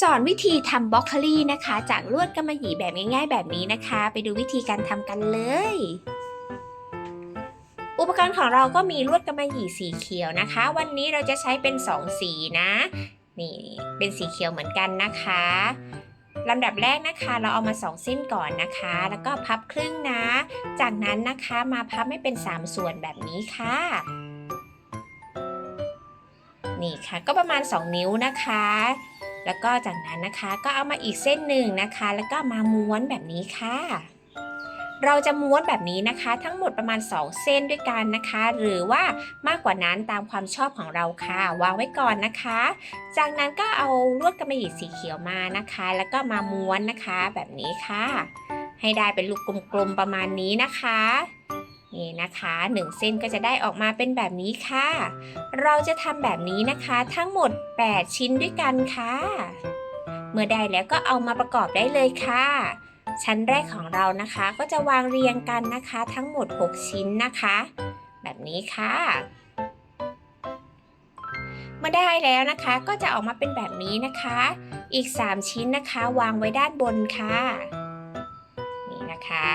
สอนวิธีทำบล็อกคลี่นะคะ จากลวดกำมะหยี่แบบง่ายๆ แบบนี้นะคะ ไปดูวิธีการทำกันเลย อุปกรณ์ของเราก็มีลวดกำมะหยี่สีเขียวนะคะ วันนี้เราจะใช้เป็น 2 สีนะ นี่เป็นสีเขียวเหมือนกันนะคะลำดับแรกนะคะ เราเอามาสองเส้นก่อนนะคะ แล้วก็พับครึ่งนะ จากนั้นนะคะมาพับให้เป็น 3 ส่วนแบบนี้ค่ะนี่ค่ะก็ประมาณ 2 นิ้วนะคะ แล้วก็จากนั้นนะคะก็เอามาอีกเส้นหนึ่งนะคะ แล้วก็มาม้วนแบบนี้ค่ะ เราจะม้วนแบบนี้นะคะ ทั้งหมดประมาณ 2 เส้นด้วยกันนะคะ หรือว่ามากกว่านั้นตามความชอบของเราค่ะ วางไว้ก่อนนะคะ จากนั้นก็เอาลวดกำมะหยี่สีเขียวมานะคะ แล้วก็มาม้วนนะคะแบบนี้ค่ะ ให้ได้เป็นลูกกลมๆประมาณนี้นะคะ นี่นะคะหนึ่งเส้นก็จะได้ออกมาเป็นแบบนี้ค่ะ เราจะทำแบบนี้นะคะทั้งหมด 8 ชิ้นด้วยกันค่ะ เมื่อได้แล้วก็เอามาประกอบได้เลยค่ะ ชั้นแรกของเรานะคะก็จะวางเรียงกันนะคะ ทั้งหมด 6 ชิ้นนะคะ แบบนี้ค่ะเมื่อได้แล้วนะคะก็จะออกมาเป็นแบบนี้นะคะ อีก 3 ชิ้นนะคะ วางไว้ด้านบนค่ะ นี่นะคะ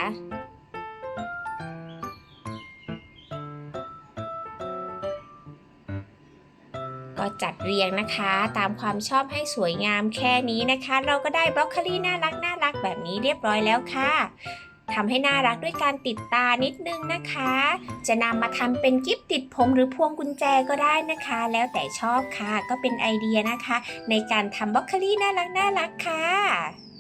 ก็จัดเรียงนะคะ ตามความชอบให้สวยงามแค่นี้นะคะ เราก็ได้บรอกโคลีน่ารักน่ารักแบบนี้เรียบร้อยแล้วค่ะทำให้น่ารักด้วยการติดตานิดนึงนะคะ จะนำมาทำเป็นกิฟต์ติดผมหรือพวงกุญแจก็ได้นะคะ แล้วแต่ชอบค่ะ ก็เป็นไอเดียนะคะ ในการทำบรอกโคลีน่ารักน่ารักค่ะ